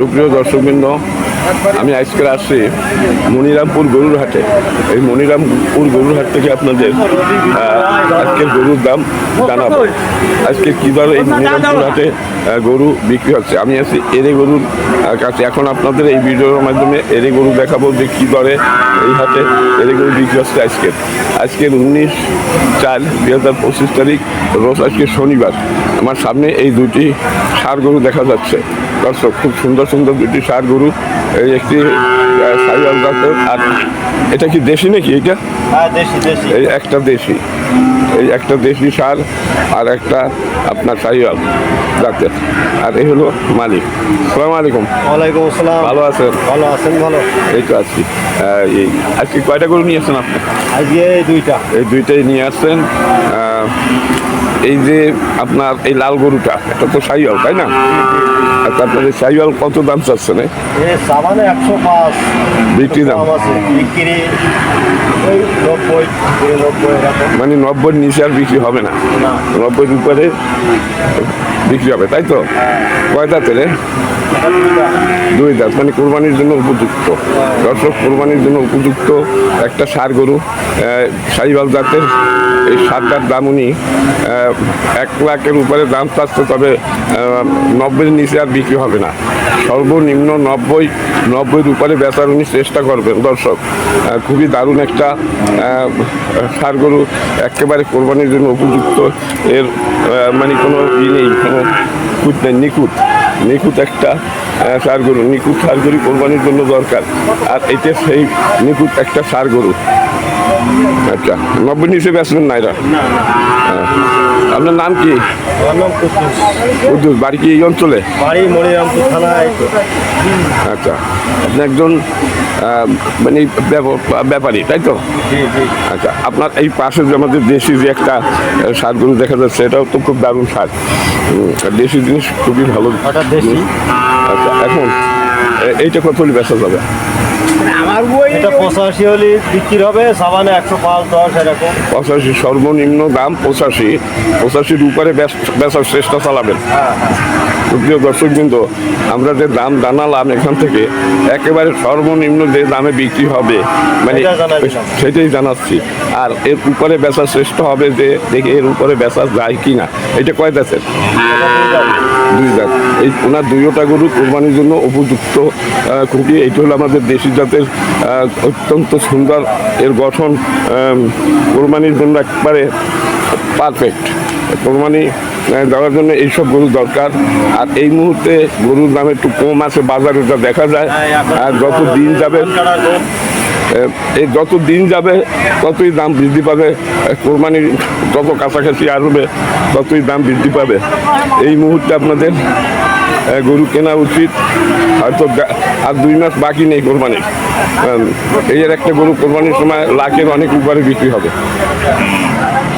সুপ্রিয় দর্শকবৃন্দ আমি আজকে আসছি মনিরামপুর গরুর হাটে। এই মনিরামপুর গরুর হাট থেকে আপনাদের আজকের গরুর দাম জানাব। আজকে কী দরে এই মনিরামপুর হাটে গরু বিক্রি হচ্ছে? আমি আছি এরে গরুর কাছে। এখন আপনাদের এই ভিডিওর মাধ্যমে এরে গরু দেখাবো যে কী দরে এই হাটে এরে গরু বিক্রি হচ্ছে আজকের। আজকের উনিশ চার দুই হাজার পঁচিশ তারিখ, রোজ আজকে শনিবার। আমার সামনে এই দুটি সার গরু দেখা যাচ্ছে। দর্শক, খুব সুন্দর সুন্দর দুটি সার গরু এই একটি সাইওয়াল জাতের আর এটা কি দেশি নাকি এটা হ্যাঁ এই একটা দেশি। এই একটা দেশি সার আর একটা আপনার সাইওয়াল জাতের। আর এই হলো মালিক। সালাম আলাইকুম। ওয়ালাইকুম আসসালাম। ভালো আছেন? ভালো আছেন ভালো। এই তো আছি। এই আজকে কয়টা গরু নিয়ে আসছেন আপনি? আজকে এই দুইটা। এই দুইটাই নিয়ে আসছেন। এই যে আপনার এই লাল গরুটা এটা তো সাইওয়াল তাই না? আর তারপরে সাইওয়াল কত দাম চাচ্ছে? এ একশো পাঁচ। বিক্রি দাম। বিক্রি। মানে নব্বই নিচে আর বিক্রি হবে না? না। নব্বই উপরে বিক্রি হবে তাই তো? কয়টা রে? এটা দুইটা। দুই দাঁত মানে কোরবানির জন্য উপযুক্ত। দর্শক, কোরবানির জন্য উপযুক্ত একটা সার গরু সাইবাল জাতের এই সারটার দাম উনি এক লাখের উপরে দাম চাচ্ছে, তবে নব্বইয়ের নিচে আর বিক্রি হবে না। সর্বনিম্ন নব্বই, নব্বইয়ের উপরে বেচার উনি চেষ্টা করবেন, দর্শক। খুবই দারুণ একটা সার গরু, একেবারে কোরবানির জন্য উপযুক্ত। এর মানে কোনো ই নেই, কোনো নিখুঁত। নিখুঁত একটা সার গরু, নিখুঁত সার গরু কোরবানির জন্য দরকার। আর এটা সেই নিখুঁত একটা সার গরু। আচ্ছা নব্বই নিচে বেসবেন না এরা? হ্যাঁ। আপনার নাম কি? আমার নাম কুদ্দুস। উদ্দুস বাড়ি কি এই অঞ্চলে? বাড়ি আচ্ছা আপনি একজন মানে ব্যাপ- ব্যাপারী তাই তো? আচ্ছা আপনার এই পাশে যে আমাদের দেশি যে একটা সারগুলো দেখা যাচ্ছে এটাও তো খুব দারুণ সার। দেশি জিনিস খুবই ভালো। আচ্ছা এখন? এইটা কত হলে বেচা যাবে? এটা পঁচাশি হলে বিক্রি হবে সাবানে একশো পাঁচ দশ এরকম। পঁচাশি সর্বনিম্ন দাম পঁচাশি। পঁচাশির উপরে বেচ- বেচার চেষ্টা চালাবেন। হ্যাঁ প্রিয় দর্শক কিন্তু আমরা যে দাম জানালাম এখান থেকে একেবারে সর্বনিম্ন যে দামে বিক্রি হবে মানে। সেটাই জানাচ্ছি। আর এর উপরে বেচার শ্রেষ্ঠ হবে যে দেখি এর উপরে বেচা যায় কি না এটা কয় দাঁতের দুই দাঁত এই ওনার দুইটা গরু কোরবানির জন্য উপযুক্ত খুবই এইটা হলো আমাদের দেশি জাতের অত্যন্ত সুন্দর এর গঠন কোরবানির জন্য একবারে পারফেক্ট কোরবানি দেওয়ার জন্য এইসব গরু দরকার। আর এই মুহূর্তে গরুর দাম একটু কম আছে বাজারে যা দেখা যায় আর যত দিন যাবে এই যত দিন যাবে ততই দাম বৃদ্ধি পাবে এ, কোরবানির যত কাছাকাছি আসবে ততই দাম বৃদ্ধি পাবে। এই মুহূর্তে আপনাদের গরু কেনা উচিত। হয়তো আর দুই মাস বাকি নেই কোরবানির। এই এর একটা গরু কোরবানির সময় লাখের অনেক উপরে বিক্রি হবে।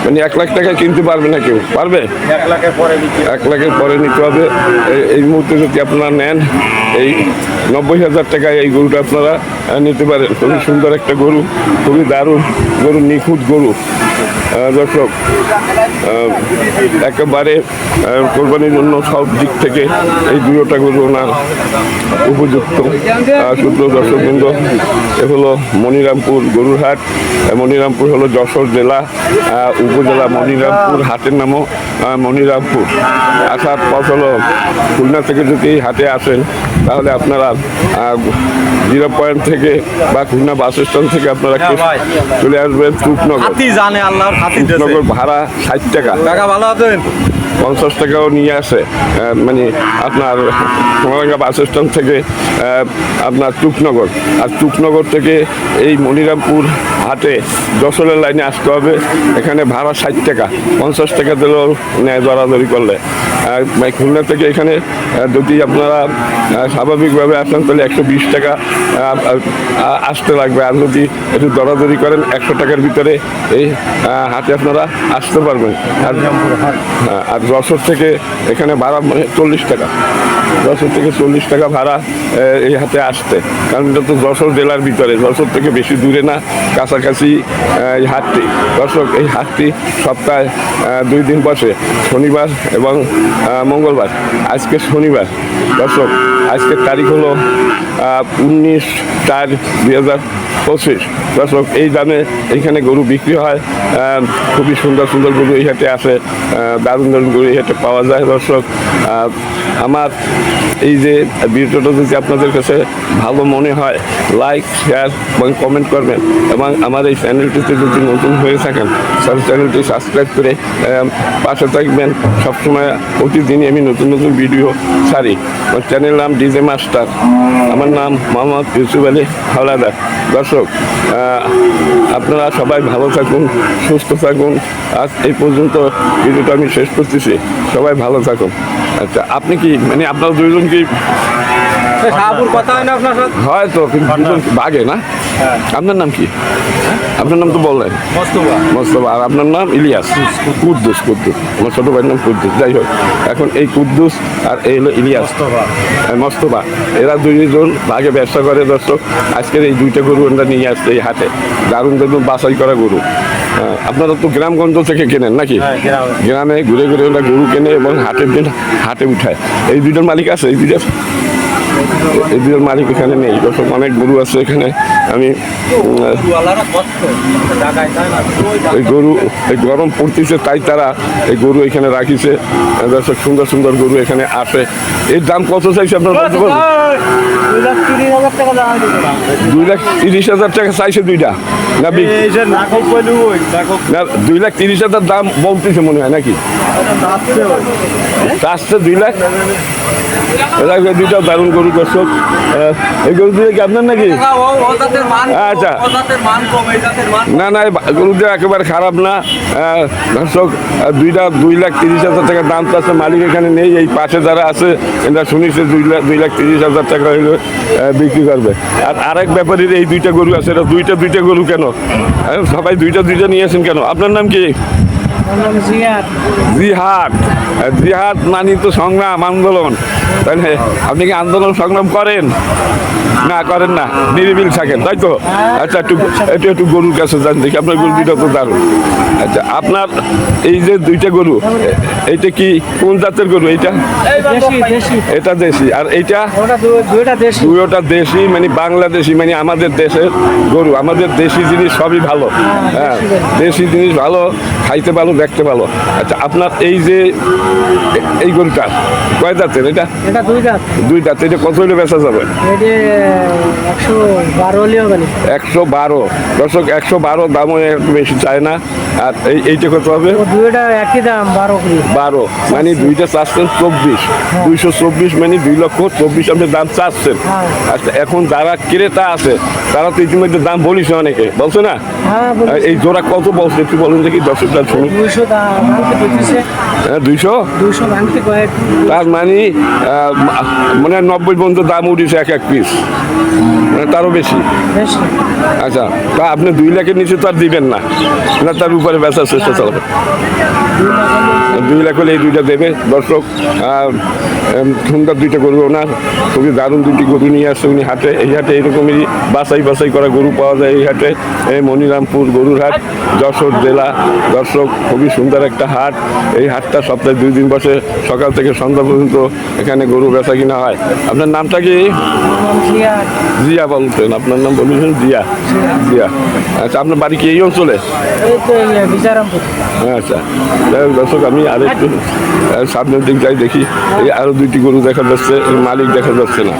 মানে এক লাখ টাকা কিনতে পারবে না কেউ। পারবে? এক লাখের পরে এক লাখের পরে নিতে হবে। এই- মুহূর্তে যদি আপনারা নেন এই নব্বই হাজার টাকায় এই গরুটা আপনারা নিতে পারেন। খুবই সুন্দর একটা গরু খুবই দারুণ গরু নিখুঁত গরু। দর্শক একেবারে কোরবানির জন্য সব দিক থেকে এই দুটোটা গরু ওনার উপযুক্ত। সূত্র দর্শক বৃন্দ এ হলো মনিরামপুর গরুর হাট আহ, মনিরামপুর হলো যশোর জেলা উপজেলা মনিরামপুর হাটের নামও মনিরামপুর। আসার পথ হলো খুলনা থেকে যদি হাটে আসেন তাহলে আপনারা জিরো পয়েন্ট থেকে বা খুলনা বাস স্ট্যান্ড থেকে আপনারা হ্যাঁ চলে আসবেন টুকনগর জানে আল্লাহর হাতি ভাড়া ষাট টাকা। কাকা ভালো আছেন? পঞ্চাশ টাকাও নিয়ে আসে। মানে আপনার সোনারাঙ্গা বাস স্ট্যান্ড থেকে আপনার টুকনগর আর টুকনগর থেকে এই মনিরামপুর হাটে যশোরের লাইনে আসতে হবে। এখানে ভাড়া ষাট টাকা। পঞ্চাশ টাকা দিলেও নেয় দরাদরি করলে। আর খুলনা থেকে এখানে যদি আপনারা স্বাভাবিকভাবে আসেন তাহলে একশো বিশ টাকা আসতে লাগবে। আর যদি একটু দরাদরি করেন একশো টাকার ভিতরে এই হাটে আপনারা আসতে পারবেন। আর হ্যাঁ, আর যশোর থেকে এখানে ভাড়া মানে চল্লিশ টাকা। যশোর থেকে চল্লিশ টাকা ভাড়া এই হাতে আসতে। কারণ এটা তো যশোর জেলার ভিতরে, যশোর থেকে বেশি দূরে না, কাছাকাছি এই হাটটি। দর্শক, এই হাটটি সপ্তাহে দুই দিন বসে, শনিবার এবং মঙ্গলবার। আজকে শনিবার। দর্শক আজকের তারিখ হলো উনিশ চার দুই হাজার পঁচিশ। দর্শক, এই দামে এইখানে গরু বিক্রি হয় খুবই সুন্দর সুন্দর গরু এই হাটে আসে দারুণ দারুণ গরু এই হাটে পাওয়া যায়। দর্শক আমার এই যে ভিডিওটা যদি আপনাদের কাছে ভালো মনে হয় লাইক শেয়ার এবং কমেন্ট করবেন এবং আমার এই চ্যানেলটিতে যদি নতুন হয়ে থাকেন সব চ্যানেলটি সাবস্ক্রাইব করে পাশে থাকবেন। সবসময় প্রতিদিনই আমি নতুন নতুন ভিডিও ছাড়ি। আমার চ্যানেল নাম ডিজে মাস্টার আমার নাম মোহাম্মদ ইউসুফ আলী হাওলাদার। দর্শক আপনারা সবাই ভালো থাকুন, সুস্থ থাকুন। আজ এই পর্যন্ত ভিডিওটা আমি শেষ করতেছি। সবাই ভালো থাকুন। আচ্ছা আপনি কি মানে আপনারা দুইজন কি শাহপুর কথা হয় না আপনার সাথে? হয়তো কিন্তু বাঘে না। আপনার নাম কি? আপনার নাম তো বললেন। মস্তবা মোস্তফা আর আপনার নাম ইলিয়াস? কুদ্দুস কুদ্দুস। আমার ছোট ভাইয়ের নাম কুদ্দুস। যাই হোক এখন এই কুদ্দুস আর এই হলো ইলিয়াস। হ্যাঁ, মোস্তফা। এরা দুইজন ভাগে ব্যবসা করে দর্শক। আজকের এই দুইটা গরু আমরা নিয়ে আসছে এই হাটে। দারুণ দারুণ বাছাই করা গরু। হ্যাঁ, আপনারা তো গ্রামগঞ্জ থেকে কেনেন নাকি? হ্যাঁ, গ্রামে। গ্রামে ঘুরে ঘুরে ওরা গরু কেনে এবং হাটের দিন হাটে উঠায়। এই দুইটার মালিক আছে এই দুইটার? দুইটার মালিক এখানে নেই। দর্শক অনেক গরু আছে এখানে, আমি এই গরু, এই গরম পড়তেছে, তাই তারা এই গরু এখানে রাখিছে। দর্শক সুন্দর সুন্দর গরু এখানে আসে। এর দাম কত চাইছে আপনার দুই লাখ তিরিশ হাজার টাকা চাইছে দুইটা দুই লাখ তিরিশ হাজার দাম বলতেছে মনে হয় নাকি? আসছে দুই লাখ? দুইটা দারুণ গরু দর্শক এই গরু কি আপনার নাকি? ও ও জাতের মান আচ্ছা। মান মান না না গরুটা একেবারে খারাপ না। দর্শক দুইটা দুই লাখ তিরিশ হাজার টাকা দাম তো আছে মালিক এখানে নেই এই পাশে যারা আছে এটা শুনেছে দুই লাখ দুই লাখ তিরিশ হাজার টাকা হইলে বিক্রি করবে। আর আরেক ব্যাপারীর এই দুইটা গরু আছে এটা দুইটা দুইটা গরু কেন? সবাই দুইটা দুইটা নিয়েছেন কেন? আপনার নাম কি? জিহাদ। জিহাদ মানি তো সংগ্রাম আন্দোলন। তাহলে আপনি কি আন্দোলন সংগ্রাম করেন? না করেন না। নিরিবিল থাকেন, তাই তো? আচ্ছা একটু একটু একটু গরুর কাছে যান দেখি, আপনার গরু দুইটা তো দারুণ। আচ্ছা আপনার এই যে দুইটা গরু, এইটা কি কোন জাতের গরু এইটা? এটা দেশি, আর এইটা? দুইটা দেশি মানে বাংলাদেশি মানে আমাদের দেশের গরু। আমাদের দেশি জিনিস সবই ভালো। হ্যাঁ দেশি জিনিস ভালো, খাইতে ভালো, দেখতে ভালো। আচ্ছা আপনার এই যে, এই গরুটা, কয় জাতের এটা? এটা দুই দাঁত। দুই দাঁত এটা কত হইলে বেচা যাবে? একশো বারো হলেও একশো বারো। দর্শক একশো বারো দামও একটু বেশি চায় না। আর এই এইটা কত হবে? দুইটা একই দাম বারো মানে দুইটা চাচ্ছেন চব্বিশ। দুইশো চব্বিশ মানে দুই লক্ষ চব্বিশ আপনি দাম চাচ্ছেন। হ্যাঁ। আচ্ছা এখন যারা ক্রেতা আছে তারা তো ইতিমধ্যে দাম বলিস অনেকে। বলছো না? হ্যাঁ এই জোড়া কত বলছে একটু বলুন দেখি শুনুন দুইশো হ্যাঁ দুইশো? তার মানে মানে নব্বই পর্যন্ত দাম উঠেছে এক এক পিস মানে তারও বেশি। আচ্ছা তা আপনি দুই লাখের নিচে তো আর দিবেন না। না তার উপরে বেচার চেষ্টা চালাবেন দুই লাখ হলে এই দুইটা দেবে। দর্শক সুন্দর দুইটা গরু ওনার। খুবই দারুণ দুটি গরু নিয়ে আসছে উনি হাটে। এই হাটে এরকমই বাছাই বাছাই করা গরু পাওয়া যায় এই হাটে। এই মনিরামপুর গরুর হাট যশোর জেলা। দর্শক খুবই সুন্দর একটা হাট। এই হাটটা সপ্তাহে দুই দিন বসে সকাল থেকে সন্ধ্যা পর্যন্ত এখানে গরু বেচা কিনা হয়। আপনার নামটা কি? জিয়া। বলতেন। আপনার নাম বলেছেন জিয়া। জিয়া। আচ্ছা আপনার বাড়ি কি এই অঞ্চলে? বিচারামপুর আচ্ছা। দর্শক আমি আর একটু সামনের দিক যাই দেখি। এই আরও দুইটি গরু দেখা যাচ্ছে মালিক দেখা যাচ্ছে না।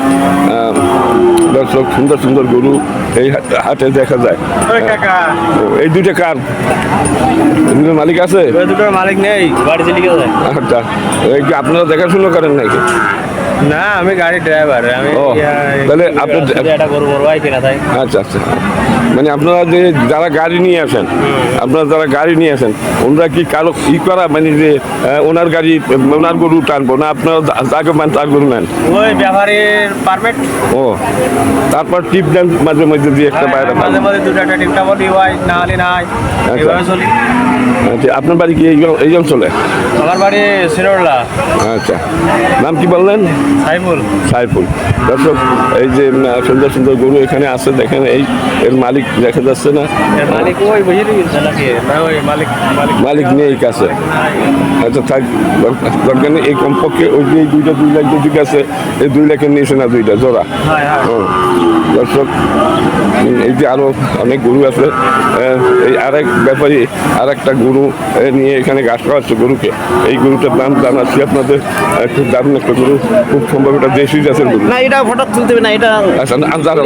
দর্শক সুন্দর সুন্দর গরু এই হাট- দেখা যায়। এই দুইটা কার? দুটো দুটোর মালিক আছে? দুটোর মালিক নেই আচ্ছা এই আপনারা দেখাশুনো করেন নাকি? না আমি গাড়ি ড্রাইভার আমি ও, তাহলে আপনি- একটা গরু বড় ভাই কিনা তাই। আচ্ছা আচ্ছা। মানে আপনারা যে যারা গাড়ি নিয়ে আসেন আপনারা যারা গাড়ি নিয়ে আসেন ওনারা কি কারও ই করা মানে যে ওনার গাড়ি ওনার গরু টানবো না? আপনারা যাকে মান তার গরু নেন। ওই ব্যাপারীর পারমিট ও তারপর টিপ দেন মাঝে মাঝে দিয়ে একটা বাইরে হ্যাঁ, মাঝে মাঝে দুটো একটা টিপটা বলি হয় না হলে নাই। এভাবে চলি। আচ্ছা আপনার বাড়ি কি এই অঞ্চলে? আমার বাড়ি সিরোডলা আচ্ছা নাম কি বললেন? সাইমুল সাইফুল। দর্শক এই যে সুন্দর সুন্দর গরু এখানে আছে দেখেন এই এর মালিক দেখা যাচ্ছে না। মালিক ওই ওই মালিক মালিক মালিক নেই কাছে। আচ্ছা থাক দরকার নেই এই কমপক্ষে ওই যে দুইটা দুই লাখ যদি আছে এই দুই লাখের নিয়েছে না দুইটা জোড়া। হ্যাঁ। দর্শক এই যে আরও অনেক গরু আছে এই আরেক ব্যাপারী আর একটা গরু নিয়ে এখানে ঘাস খাওয়াচ্ছে গরুকে। এই গরুটার দাম জানাচ্ছি আপনাদের খুব দারুণ একটা গরু খুব সম্ভব এটা দেশি জাতের গরু। না এটা ফটো তুলতে না এটা আচ্ছা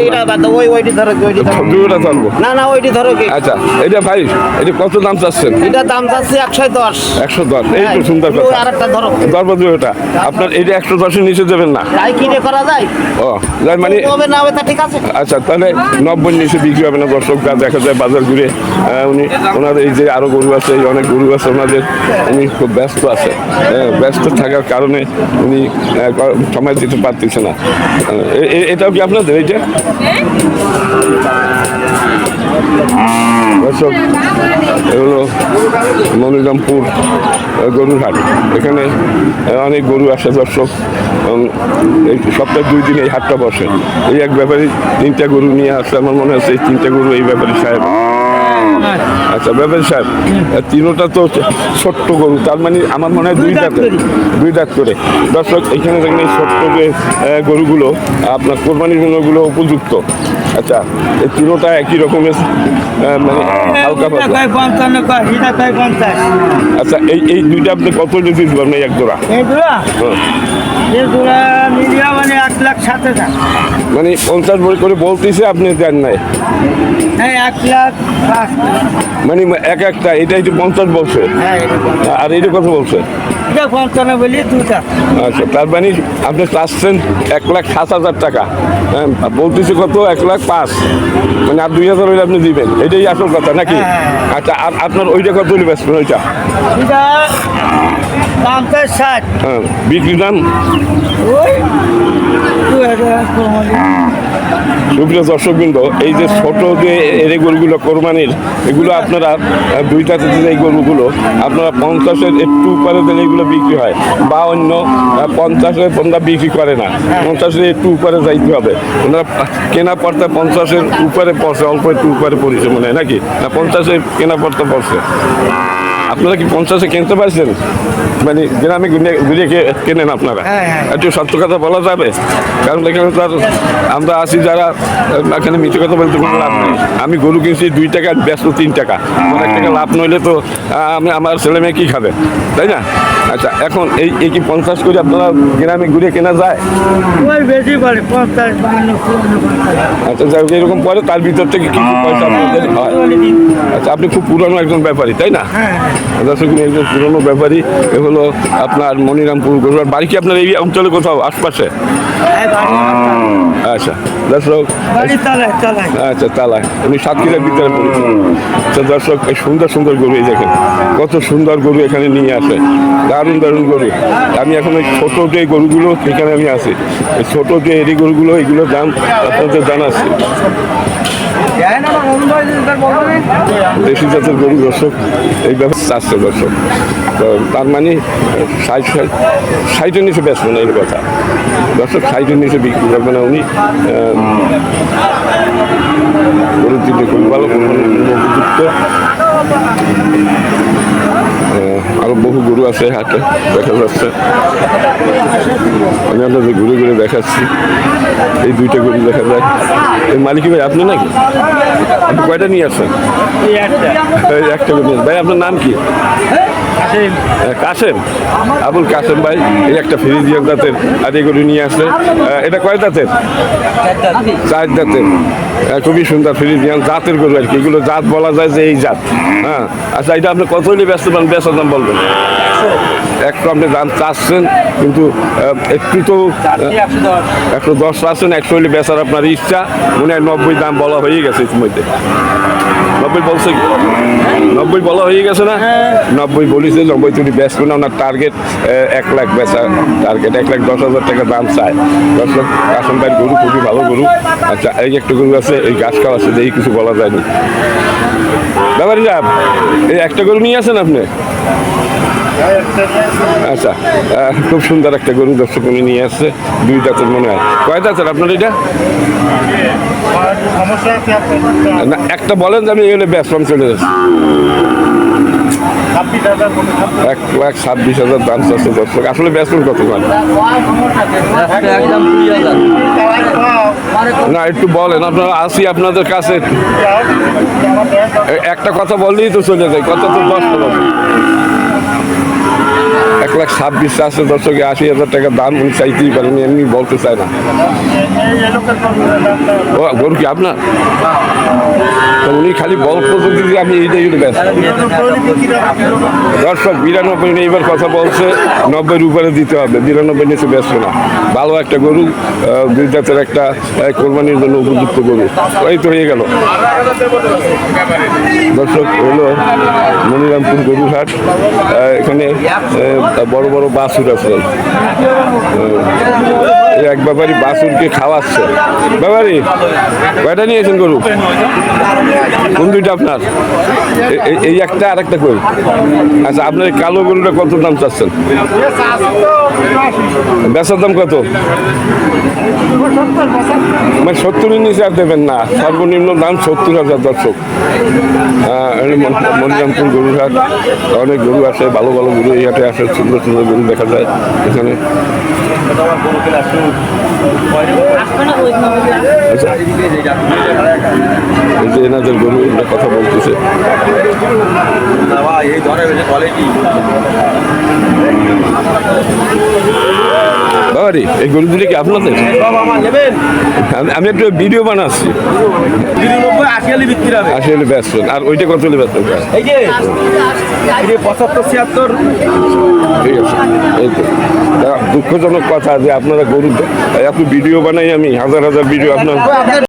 এটা বাদ ওই ওইটি ধরো ওইটি গরুটা জানব না না ওইটি ধরো আচ্ছা এটা ভাই এটা কত দাম চাচ্ছেন? এটা দাম যাচ্ছে একশো দশ। একশো দশ এই তো সুন্দর ওই কথা। আরেকটা ধরো। দরবাজি ওটা আপনার এটা একশো দশের নিচে দেবেন না। তাই কিনে করা যায়? ও মানে হবে না হবে তা ঠিক আছে। আচ্ছা তাহলে নব্বই নিচে বিক্রি হবে না দর্শক যা দেখা যায় বাজার ঘুরে উনি ওনার এই যে আরও গরু আছে, এই অনেক গরু আছে, ওনাদের উনি খুব ব্যস্ত আছে। ব্যস্ত থাকার কারণে উনি সময় দিতে পারতেছে না। এটাও কি আপনাদের এইটা? দর্শক এগুলো মনিরামপুর গরুর হাট। এখানে অনেক গরু আসে দর্শক সপ্তাহে দুই দিন এই হাটটা বসে। এই এক ব্যাপারে তিনটা গরু নিয়ে আসছে আমার মনে হচ্ছে এই তিনটা গরু এই ব্যাপারে সাহেব। আচ্ছা ব্যাপারী সাহেব তিনোটা তো ছোট্ট গরু তার মানে আমার মনে হয় দুই দাঁত দুই দাঁত করে। দর্শক এখানে দেখেন এই ছোট্ট যে গরুগুলো আপনার কোরবানির গরুগুলো উপযুক্ত। আচ্ছা এই তিনোটা একই রকমের মানে হালকা কয় পঞ্চাশ। আচ্ছা এই এই দুইটা আপনি কত পারবেন এই এক জোড়া? মানে মানে পঞ্চাশ বই করে বলতেছে আপনি দেন নাই। হ্যাঁ মানে এক একটা এটা একটু পঞ্চাশ বলছে। হ্যাঁ এটা- আর কত বলছে? এটা পঞ্চান্ন বলি দুটা। আচ্ছা তার মানে আপনি চাচ্ছেন এক লাখ সাত হাজার টাকা। হ্যাঁ বলতেছি কত? এক লাখ পাঁচ। মানে আর দুই হাজার হইলে আপনি দিবেন। এটাই আসল কথা নাকি? হ্যাঁ। আচ্ছা আর আপনার ওইটা কত বেচবেন ওইটা ষাট হ্যাঁ বিক্রি দাম? ওই দু হাজার সুপ্রিয় দর্শকবৃন্দ এই যে ছোট যে এরে গরুগুলো কোরবানির এগুলো আপনারা আহ, দুইটাতে যে এই গরুগুলো আপনারা পঞ্চাশের একটু উপরে দিলে এগুলো বিক্রি হয় বা অন্য পঞ্চাশের পন্থা বিক্রি করে না। পঞ্চাশের একটু উপরে যাইতে হবে। ওনারা কেনা পড়তে পঞ্চাশের উপরে পড়ছে অল্প একটু উপরে পড়েছে মনে হয় নাকি? না পঞ্চাশের কেনা পড়তে পড়ছে। আপনারা কি পঞ্চাশে কিনতে পারছেন? মানে গ্রামে ঘুরে ঘুরে কে- কেনেন আপনারা? হ্যাঁ, হ্যাঁ। একটু সত্য কথা বলা যাবে? কারণ এখানে তো আর আমরা আছি যারা এখানে মিথ্যে কথা বলতে কোনো লাভ নেই। আমি গরু কিনছি দুই টাকা ব্যস্ত তিন টাকা। এক টাকা লাভ নইলে তো আমি আমার ছেলে মেয়ে কী খাবে? তাই না? আচ্ছা এখন এই এই কি পঞ্চাশ করে আপনারা গ্রামে ঘুরে কেনা যায়? আচ্ছা যাই হোক, এরকম পরে তার ভিতর থেকে কিছু পয়সা আপনাদের হয়? আচ্ছা আপনি খুব পুরনো একজন ব্যাপারী তাই না? হ্যাঁ দর্শক একজন পুরনো ব্যাপারী এ হলো আপনার মনিরামপুর গরুয়ার বাড়ি কি আপনার এই অঞ্চলে কোথাও আশপাশে? আচ্ছা দর্শক আচ্ছা তালায়। উনি সাতক্ষীরার ভিতরে পড়েছেন আচ্ছা দর্শক এই সুন্দর সুন্দর গরু এই দেখেন। কত সুন্দর গরু এখানে নিয়ে আসে। দারুণ দারুণ গরু। আমি এখন এই ছোটো যে গরুগুলো সেখানে আমি আছি। ছোটো যে এরি গরুগুলো এগুলোর দাম আপনাদের জানাচ্ছি। দেশি জাতের গরু দর্শক, এই ব্যাপারে চারশো দর্শক। তো তার মানে ষাট ষাট, ষাটের নিচে ব্যস্ত না এর কথা। দর্শক, ষাটের নিচে বিক্রি করবে না উনি। গরু গরুর দিনে খুব ভালো উপযুক্ত গরু আছে হাটে দেখা যাচ্ছে। আমি আপনাদের ঘুরে ঘুরে দেখাচ্ছি। এই দুইটা গরু দেখা যায়। এই মালিক ভাই আপনি নাকি? আপনি কয়টা নিয়ে আসছেন? এই একটা। গরু ভাই আপনার নাম কি? কাসেম আবুল কাসেম ভাই এই একটা ফ্রিজিয়ান দাঁতের আর এই গরু নিয়ে আসছে। এটা কয় দাঁতের? চার দাঁতের। খুবই সুন্দর ফ্রিজিয়ান জাতের গরু আর কি। এগুলো জাত বলা যায় যে এই জাত। হ্যাঁ। আচ্ছা এটা আপনি কত হলে ব্যস্ত পান? বেচার দাম বলবেন। একটু আপনি দাম চাচ্ছেন, কিন্তু একটু তো একশো দশ পার্সেন্ট একশো হলে বেচার আপনার ইচ্ছা। মনে হয় নব্বই দাম বলা হয়ে গেছে ইতিমধ্যে। নব্বই বলছে? নব্বই বলা হয়ে গেছে না? নব্বই বলিছে, নব্বই তুমি ব্যস্ত না, ওনার টার্গেট এক লাখ বেচা টার্গেট এক লাখ দশ হাজার টাকা দাম চায়। দশ লাখ আসন ভাই গরু খুবই ভালো গরু। আচ্ছা এই একটা গরু আছে, এই গাছ খাওয়া আছে এই কিছু বলা যায়নি ব্যাপারী সাহেব, এই একটা গরু নিয়ে আসেন আপনি? আচ্ছা খুব সুন্দর একটা গরু দর্শক উনি নিয়ে আসছে, দুই দাঁতের মনে হয়। কয় দাঁতের আপনার এটা? না, একটা বলেন যে আমি এগুলো ব্যস্তাম চলে যাচ্ছি। এক ছাব্বিশ হাজার দর্শক। আসলে ব্যস্ত মান? না, একটু বলেন, আপনারা আসি আপনাদের কাছে। একটা কথা বললেই তো চলে যায় কত তো দশ এক লাখ ছাব্বিশ আছে, দর্শকে আশি হাজার টাকা দাম, উনি চাইতেই পারেন, এমনি বলতে চায় না। ও, গরু কি আপনার? উনি খালি বলতো যদি আমি এইটাই কিন্তু ব্যস্ত। দর্শক, বিরানব্বই নিয়ে এবার কথা বলছে, নব্বইয়ের উপরে দিতে হবে, বিরানব্বই নিচে ব্যস্ত না। ভালো একটা গরু দুই জাতের একটা কোরবানির জন্য উপযুক্ত গরু। এই তো হয়ে গেল। দর্শক, হলো মনিরামপুর গরুরহাট এখানে বড় বড় বাছুর আছে। এক ব্যাপারী বাছুরকে খাওয়াচ্ছে। ব্যাপারী, কয়টা নিয়েছেন গরু? কোন দুইটা আপনার? এই একটা আর একটা কই? আচ্ছা আপনার এই কালো গরুটা কত দাম চাচ্ছেন? বেচার দাম কত? মানে সত্তরের নিচে আর দেবেন না। সর্বনিম্ন দাম সত্তর হাজার দর্শক। মন- মনিরামপুর গরুর হাট অনেক গরু আছে, ভালো ভালো গরু এই হাটে আসে সুন্দর সুন্দর গরু দেখা যায় এখানে। আচ্ছা এই যে এনাদের গরু এরা কথা বলতেছে। কি এই গরু দুটো কি আপনাদের? আমি- একটু ভিডিও বানাচ্ছি। আশি হলে ব্যস্ত আর ওইটা কত হলে ব্যস্ত পঁচাত্তর ছিয়াত্তর। ঠিক আছে এই তো। দুঃখজনক কথা যে আপনারা গরু এত ভিডিও বানাই আমি হাজার হাজার ভিডিও আপনার